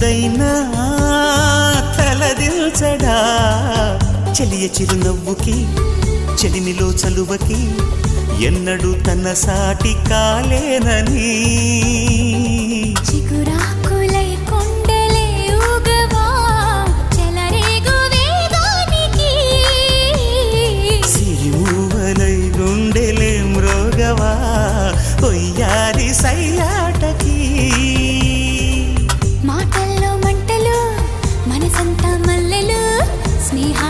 ఎప్పుడైనా తలదిల్చడా? చెలియ చిరునవ్వుకి చెలిమిలో చలువకి ఎన్నడూ తన సాటి కాలేనని జంట స్నేహ